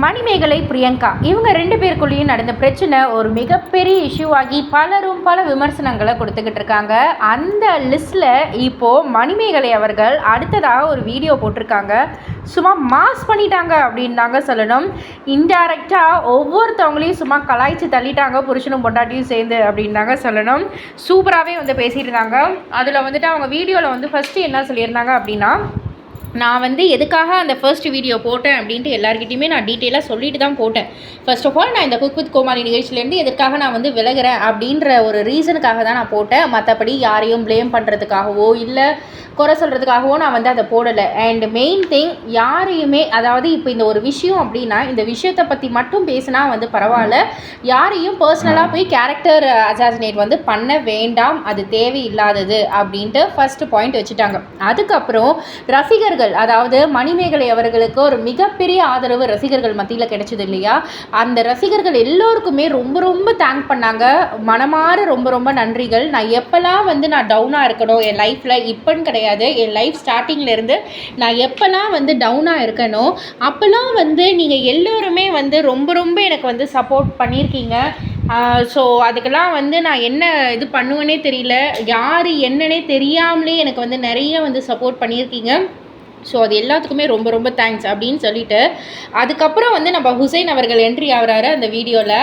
மணிமேகலை பிரியங்கா. இவங்க ரெண்டு பேருக்குள்ளேயும் நடந்த பிரச்சனை ஒரு மிகப்பெரிய இஷ்யூ ஆகி பலரும் பல விமர்சனங்களை கொடுத்துக்கிட்டு இருக்காங்க. அந்த லிஸ்ட்டில் இப்போது மணிமேகலை அவர்கள் அடுத்ததாக ஒரு வீடியோ போட்டிருக்காங்க. சும்மா மாஸ் பண்ணிட்டாங்க அப்படின்னு தாங்க சொல்லணும். இன்டைரக்டாக ஒவ்வொருத்தவங்களையும் சும்மா கலாய்ச்சி தள்ளிட்டாங்க புருஷனும் பொண்டாட்டியும் சேர்ந்து அப்படின்னு தாங்க சொல்லணும். சூப்பராகவே வந்து பேசியிருந்தாங்க. அதில் வந்துட்டு அவங்க வீடியோவில் வந்து ஃபஸ்ட்டு என்ன சொல்லியிருந்தாங்க அப்படின்னா நான் வந்து எதுக்காக அந்த ஃபர்ஸ்ட் வீடியோ போட்டேன் அப்படின்ட்டு எல்லாருக்கிட்டையுமே நான் டீட்டெயிலாக சொல்லிட்டு தான் போட்டேன். ஃபர்ஸ்ட் ஆஃப் ஆல் நான் இந்த குக் வித் கோமாளி நிகழ்ச்சியிலேருந்து எதுக்காக நான் வந்து விலகிறேன் அப்படின்ற ஒரு ரீசனுக்காக தான் நான் போட்டேன். மற்றபடி யாரையும் ப்ளேம் பண்ணுறதுக்காகவோ இல்லை குறை சொல்கிறதுக்காகவோ நான் வந்து அதை போடலை. அண்ட் மெயின் திங் யாரையுமே அதாவது இப்போ இந்த ஒரு விஷயம் அப்படின்னா இந்த விஷயத்தை பற்றி மட்டும் பேசினா வந்து பரவாயில்ல. யாரையும் பர்சனலாக போய் கேரக்டர் அசாசினேட் வந்து பண்ண வேண்டாம். அது தேவையில்லாதது அப்படின்ட்டு ஃபஸ்ட்டு பாயிண்ட் வச்சுட்டாங்க. அதுக்கப்புறம் ரசிகர்கள் அதாவது மணிமேகலை அவர்களுக்கு ஒரு மிகப்பெரிய ஆதரவு ரசிகர்கள் மத்தியில் கிடைச்சது இல்லையா? அந்த ரசிகர்கள் எல்லோருக்குமே ரொம்ப ரொம்ப தேங்க் பண்ணாங்க. மனமாற ரொம்ப ரொம்ப நன்றிகள். நான் எப்போல்லாம் வந்து நான் டவுனாக இருக்கணும் என் லைஃப்பில் இப்போன்னு கிடையாது. என் லைஃப் ஸ்டார்டிங்லேருந்து நான் எப்போல்லாம் வந்து டவுனாக இருக்கணும் அப்போல்லாம் வந்து நீங்கள் எல்லோருமே வந்து ரொம்ப ரொம்ப எனக்கு வந்து சப்போர்ட் பண்ணியிருக்கீங்க. ஸோ அதுக்கெல்லாம் வந்து நான் என்ன இது பண்ணுவேனே தெரியல. யார் என்னன்னே தெரியாமலே எனக்கு வந்து நிறைய வந்து சப்போர்ட் பண்ணியிருக்கீங்க. ஸோ அது எல்லாத்துக்குமே ரொம்ப ரொம்ப தேங்க்ஸ் அப்படின்னு சொல்லிட்டு அதுக்கப்புறம் வந்து நம்ம ஹுசைன் அவர்கள் என்ட்ரி ஆகிறாரு அந்த வீடியோவில்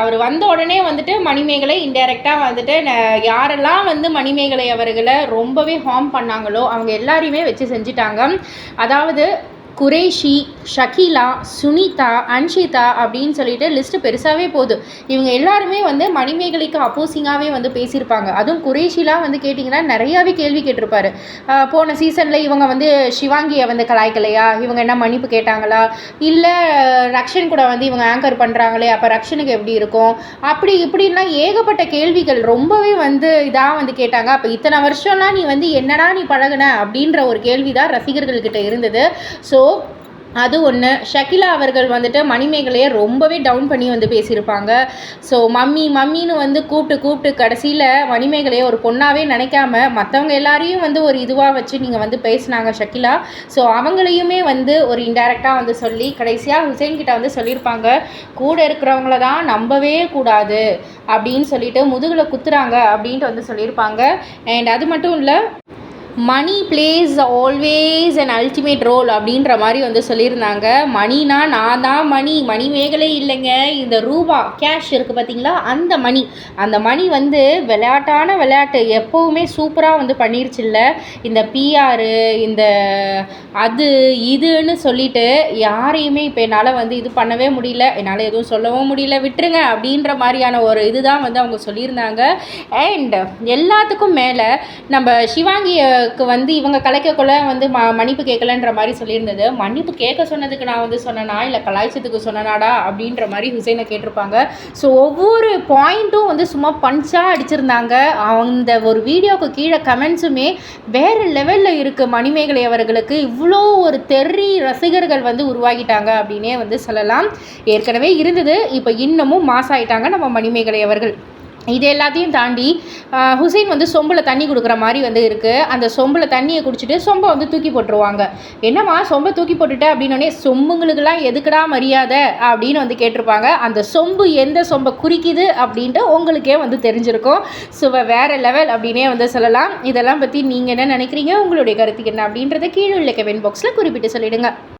அவர் வந்த உடனே வந்துட்டு மணிமேகலை இன்டெரக்டாக வந்துட்டு யாரெல்லாம் வந்து மணிமேகலை அவர்களை ரொம்பவே ஹார்ம் பண்ணாங்களோ அவங்க எல்லாரையுமே வச்சு செஞ்சுட்டாங்க. அதாவது குரேஷி ஷகிலா சுனிதா அன்ஷிதா அப்படின்னு சொல்லிட்டு லிஸ்ட்டு பெருசாகவே போகுது. இவங்க எல்லாருமே வந்து மணிமேகலைக்கு அப்போசிங்காகவே வந்து பேசியிருப்பாங்க. அதுவும் குரேஷிலாம் வந்து கேட்டிங்கன்னா நிறையாவே கேள்வி கேட்டிருப்பாரு. போன சீசனில் இவங்க வந்து சிவாங்கியை வந்து கலாய்க்கலையா? இவங்க என்ன மன்னிப்பு கேட்டாங்களா? இல்லை ரக்ஷன் கூட வந்து இவங்க ஆங்கர் பண்ணுறாங்களே அப்போ ரக்ஷனுக்கு எப்படி இருக்கும்? அப்படி இப்படின்லாம் ஏகப்பட்ட கேள்விகள் ரொம்பவே வந்து இதாக வந்து கேட்டாங்க. அப்போ இத்தனை வருஷம்லாம் நீ வந்து என்னடா நீ பழகுன? அப்படின்ற ஒரு கேள்வி தான் ரசிகர்கள்கிட்ட இருந்தது. ஸோ அது ஒன்று ஷகிலா அவர்கள் வந்துட்டு மணிமேகலையை ரொம்பவே டவுன் பண்ணி வந்து பேசியிருப்பாங்க. ஸோ மம்மி மம்மின்னு வந்து கூப்பிட்டு கூப்பிட்டு கடைசியில் மணிமேகலையை ஒரு பொண்ணாகவே நினைக்காம மற்றவங்க எல்லாரையும் வந்து ஒரு இதுவாக வச்சு நீங்கள் வந்து பேசினாங்க ஷகிலா. ஸோ அவங்களையுமே வந்து ஒரு இன்டைரக்டாக வந்து சொல்லி கடைசியாக ஹுசைன் கிட்ட வந்து சொல்லியிருப்பாங்க கூட இருக்கிறவங்கள தான் நம்பவே கூடாது அப்படின்னு சொல்லிட்டு முதுகில் குத்துறாங்க அப்படின்ட்டு வந்து சொல்லியிருப்பாங்க. அண்ட் அது மட்டும் இல்லை money plays always and ultimate role அப்படின்ற மாதிரி வந்து சொல்லியிருந்தாங்க. மணினா நான் தான் மணி மணி மேகலை இல்லைங்க. இந்த ரூபா கேஷ் இருக்குது பார்த்தீங்களா? அந்த மணி அந்த மணி வந்து விளையாட்டான விளையாட்டு. எப்போவுமே சூப்பராக வந்து பண்ணிருச்சுல்ல இந்த பிஆரு இந்த அது இதுன்னு சொல்லிட்டு யாரையுமே இப்போ என்னால் வந்து இது பண்ணவே முடியல. என்னால் எதுவும் சொல்லவும் முடியல. விட்டுருங்க அப்படின்ற மாதிரியான ஒரு இதுதான் வந்து அவங்க சொல்லியிருந்தாங்க. அண்ட் எல்லாத்துக்கும் மேலே நம்ம சிவாங்கிக்கு வந்து இவங்க கலைக்கக்குள்ள வந்து ம மன்னிப்பு கேட்கலன்ற மாதிரி சொல்லியிருந்தது. மன்னிப்பு கேட்க சொன்னதுக்கு நான் வந்து சொன்னனா இல்லை கலாய்ச்சதுக்கு சொன்னனாடா அப்படின்ற மாதிரி ஹுசைனை கேட்டிருப்பாங்க. ஸோ ஒவ்வொரு பாயிண்ட்டும் வந்து சும்மா பஞ்சாக அடிச்சிருந்தாங்க. அந்த ஒரு வீடியோவுக்கு கீழே கமெண்ட்ஸுமே வேறு லெவலில் இருக்குது மணிமேகலை அவர்களுக்கு. இவ்வளோ ஒரு தெறி ரசிகர்கள் வந்து உருவாகிட்டாங்க அப்படின்னே வந்து சொல்லலாம். ஏற்கனவே இருந்தது. இப்போ இன்னமும் மாஸ் ஆகிட்டாங்க நம்ம மணிமேகலை அவர்கள். இது எல்லாத்தையும் தாண்டி ஹுசைன் வந்து சொம்பில் தண்ணி கொடுக்குற மாதிரி வந்து இருக்குது அந்த சொம்பில் தண்ணியை குடிச்சிட்டு சொம்பை வந்து தூக்கி போட்டுருவாங்க. என்னம்மா சொம்பை தூக்கி போட்டுட்டேன் அப்படின்னோடனே சொம்புங்களுக்கெல்லாம் எதுக்குடா மரியாதை? அப்படின்னு வந்து கேட்டிருப்பாங்க. அந்த சொம்பு எந்த சொம்பை குறிக்குது அப்படின்ட்டு உங்களுக்கே வந்து தெரிஞ்சிருக்கும். ஸோ வேறு லெவல் அப்படின்னே வந்து சொல்லலாம். இதெல்லாம் பற்றி நீங்கள் என்ன நினைக்கிறீங்க? உங்களுடைய கருத்து என்ன அப்படின்றத கீழே உள்ள கமெண்ட் பாக்ஸில் குறிப்பிட்டு சொல்லிவிடுங்க